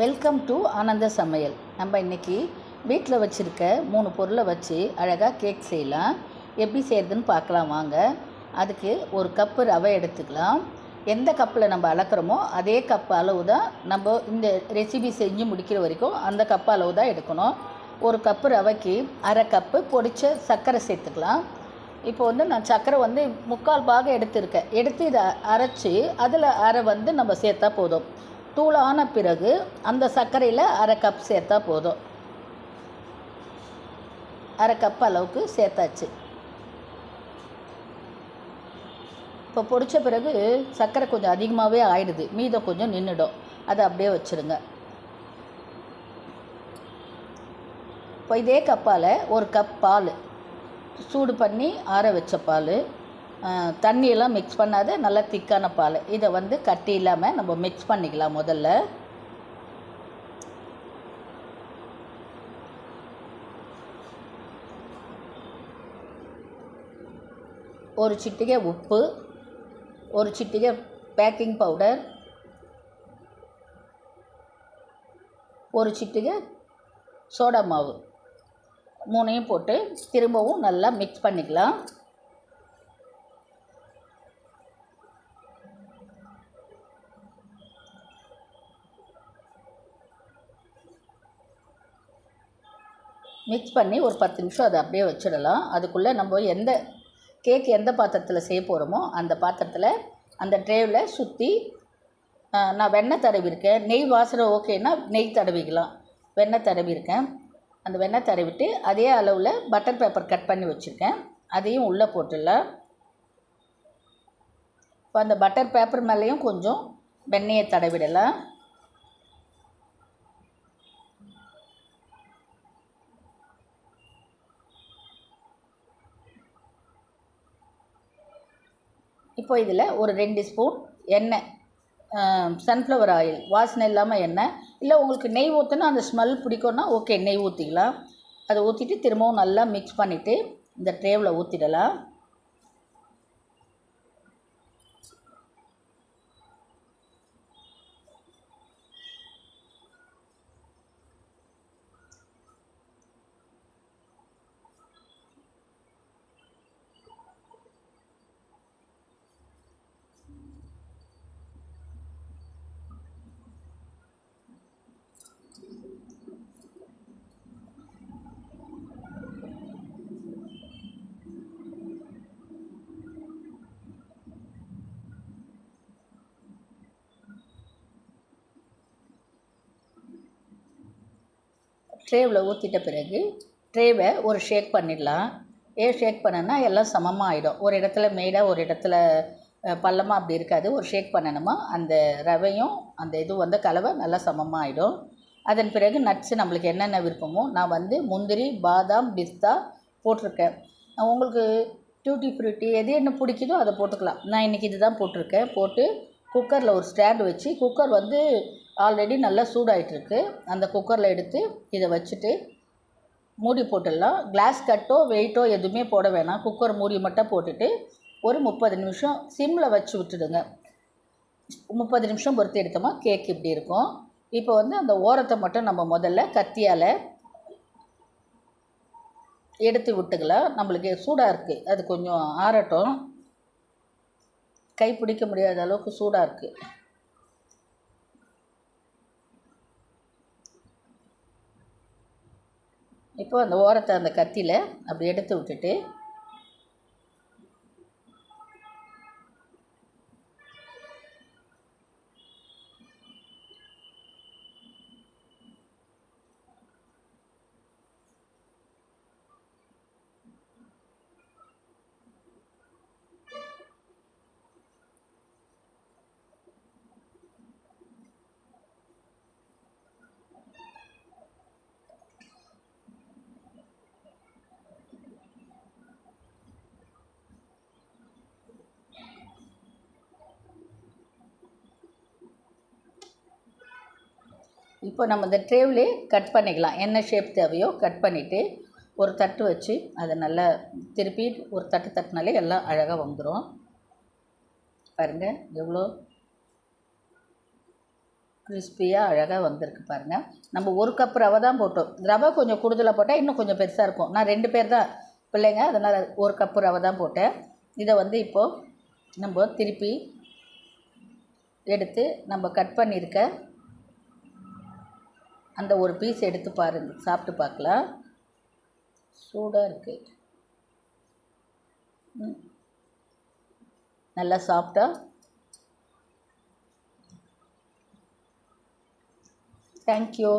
Welcome to ஆனந்த சமையல் நம்ம இன்றைக்கி வீட்டில் வச்சுருக்க மூணு பொருளை வச்சு அழகாக கேக் செய்யலாம். எப்படி செய்கிறதுன்னு பார்க்கலாம் வாங்க. அதுக்கு ஒரு கப்பு ரவை எடுத்துக்கலாம். எந்த கப்பில் நம்ம அளக்குறோமோ அதே கப் அளவு தான் நம்ம இந்த ரெசிபி செஞ்சு முடிக்கிற வரைக்கும் அந்த கப்பு அளவு தான் எடுக்கணும். ஒரு கப்பு ரவைக்கு அரை கப்பு பொடிச்ச சர்க்கரை சேர்த்துக்கலாம். இப்போ வந்து நான் சர்க்கரை வந்து முக்கால் பாகம் எடுத்திருக்கேன். எடுத்து இதை அரைச்சி அதில் அரை வந்து நம்ம சேர்த்தா போதும். தூள் ஆன பிறகு அந்த சர்க்கரையில் அரை கப் சேர்த்தா போதும். அரை கப் அளவுக்கு சேர்த்தாச்சு. இப்போ பொடிச்ச பிறகு சர்க்கரை கொஞ்சம் அதிகமாகவே ஆயிடுது. மீதம் கொஞ்சம் நின்றுடும் அதை அப்படியே வச்சுருங்க. இப்போ இதே கப்பால் ஒரு கப் பால். சூடு பண்ணி ஆற வச்ச பால். தண்ணியெல்லாம் மிக்ஸ் பண்ணாத நல்லா திக்கான பால். இதை வந்து கட்டி இல்லாமல் நம்ம மிக்ஸ் பண்ணிக்கலாம் முதல்ல. ஒரு சிட்டிகை உப்பு ஒரு சிட்டிகை பேக்கிங் பவுடர் ஒரு சிட்டிகை சோடா மாவு. மூணையும் போட்டு திரும்பவும் நல்லா மிக்ஸ் பண்ணிக்கலாம். மிக்ஸ் பண்ணி ஒரு பத்து நிமிஷம் அதை அப்படியே வச்சிடலாம். அதுக்குள்ளே நம்ம எந்த கேக் எந்த பாத்திரத்தில் செய்ய போகிறோமோ அந்த பாத்திரத்தில் அந்த ட்ரேவில் சுற்றி நான் வெண்ணெய் தடவிருக்கேன் நெய் வாசனை ஓகேன்னா நெய் தடவிக்கலாம். வெண்ணெய் தடவிருக்கேன் அந்த வெண்ணெய் தடவிட்டு அதே அளவில் பட்டர் பேப்பர் கட் பண்ணி வச்சுருக்கேன். அதையும் உள்ளே போட்டுடலாம். இப்போ அந்த பட்டர் பேப்பர் மேலேயும் கொஞ்சம் வெண்ணெயை தடவிடலாம். இப்போ இதில் ஒரு ரெண்டு ஸ்பூன் எண்ணெய் சன்ஃப்ளவர் ஆயில் வாசனை இல்லாமல் எண்ணெய். இல்லை உங்களுக்கு நெய் ஊற்றினா அந்த ஸ்மெல் பிடிக்கும்னா ஓகே நெய் ஊற்றிக்கலாம் அதை ஊற்றிட்டு திரும்பவும் நல்லா மிக்ஸ் பண்ணிவிட்டு இந்த ட்ரேவில் ஊற்றிடலாம் ட்ரேவில் ஊற்றிட்ட பிறகு ட்ரேவை ஒரு ஷேக் பண்ணிடலாம். ஏன் ஷேக் பண்ணனா எல்லாம் சமமாக ஆகிடும் ஒரு இடத்துல மேடாக ஒரு இடத்துல பள்ளமாக அப்படி இருக்காது. ஒரு ஷேக் பண்ணணுமா அந்த ரவையும் அந்த இது வந்து கலவை நல்லா சமமாக ஆகிடும் அதன் பிறகு நட்ஸு நம்மளுக்கு என்னென்ன விருப்பமோ நான் வந்து முந்திரி பாதாம் பிஸ்தா போட்டிருக்கேன். உங்களுக்கு டியூட்டி ஃப்ரூட்டி எது என்ன பிடிக்குதோ அதை போட்டுக்கலாம். நான் இன்றைக்கி இது தான் போட்டிருக்கேன். போட்டு குக்கரில் ஒரு ஸ்டாண்டு வச்சு குக்கர் வந்து ஆல்ரெடி நல்லா சூடாயிட்டுருக்கு. அந்த குக்கரில் எடுத்து இதை வச்சுட்டு மூடி போட்டுடலாம். கிளாஸ் கட்டோ வெயிட்டோ எதுவுமே போட வேணாம். குக்கர் மூடி மட்டும் போட்டுட்டு ஒரு முப்பது நிமிஷம் சிம்மில் வச்சு விட்டுடுங்க. முப்பது நிமிஷம் பொறுத்து எடுத்தோமா கேக் இப்படி இருக்கும். இப்போ வந்து அந்த ஓரத்தை மட்டும் நம்ம முதல்ல கத்தியால் எடுத்து விட்டுக்கலாம். நம்மளுக்கு சூடாக இருக்குது அது கொஞ்சம் ஆறட்டும். கை பிடிக்க முடியாத அளவுக்கு சூடாக இருக்குது இப்போது அந்த ஓரத்தை அந்த கத்தியில் அப்படி எடுத்து விட்டுட்டு இப்போ நம்ம இந்த ட்ரேவ்லே கட் பண்ணிக்கலாம். என்ன ஷேப் தேவையோ கட் பண்ணிவிட்டு ஒரு தட்டு வச்சு அதை நல்லா திருப்பி ஒரு தட்டு தட்டினாலே எல்லாம் அழகாக வந்துடும் பாருங்கள் எவ்வளோ கிறிஸ்பியாக அழகாக வந்திருக்கு பாருங்கள் நம்ம ஒரு கப் ரவை தான் போட்டோம். ரவை கொஞ்சம் கூடுதலாக போட்டால் இன்னும் கொஞ்சம் பெருசாக இருக்கும். நான் ரெண்டு பேர் தான் பிள்ளைங்க அதனால் ஒரு கப்பு ரவை தான் போட்டேன். இதை வந்து இப்போது நம்ம திருப்பி எடுத்து நம்ம கட் பண்ணியிருக்க அந்த ஒரு பீஸ் எடுத்து பாருங்க. சாப்பிட்டு பார்க்கலாம். சூடாக இருக்குது நல்லா சாப்பிட்டா தேங்க்யூ